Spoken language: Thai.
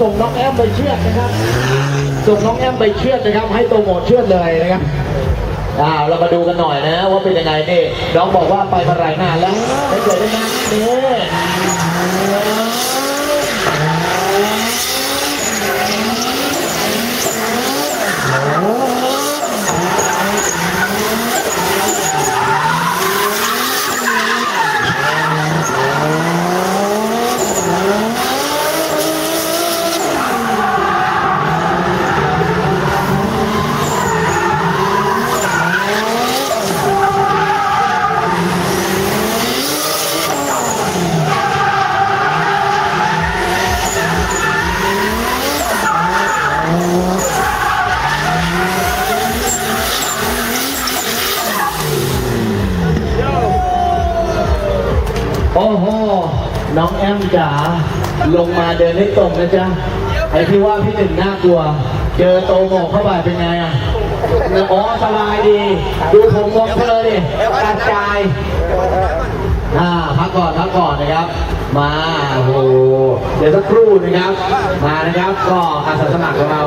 ส่งน้องแอมไปเชือดนะครับ ส่งน้องแอมไปเชือดนะครับ ให้โตโมเชือดเลยนะครับอ่าเรามาดูกันหน่อยนะ ว่าเป็นยังไงนี่น้องบอกว่าไปมาหลายนานแล้วไม่เคยได้นั่งนี่ โอ้โห น้องแอมจ๋า ลงมาเดินให้ตรงนะจ๊ะ ไอ้ที่ว่าพี่หนึ่งน่ากลัว เจอโตโมเข้าไปเป็นไงอะอ๋อสบายดี ดูผมมองเธอดิกระจายอ่าพักก่อนพักก่อนนะครับ มาโอ้โหเดี๋ยวสักครู่นะครับ มานะครับก็อาสาสมัครของเรา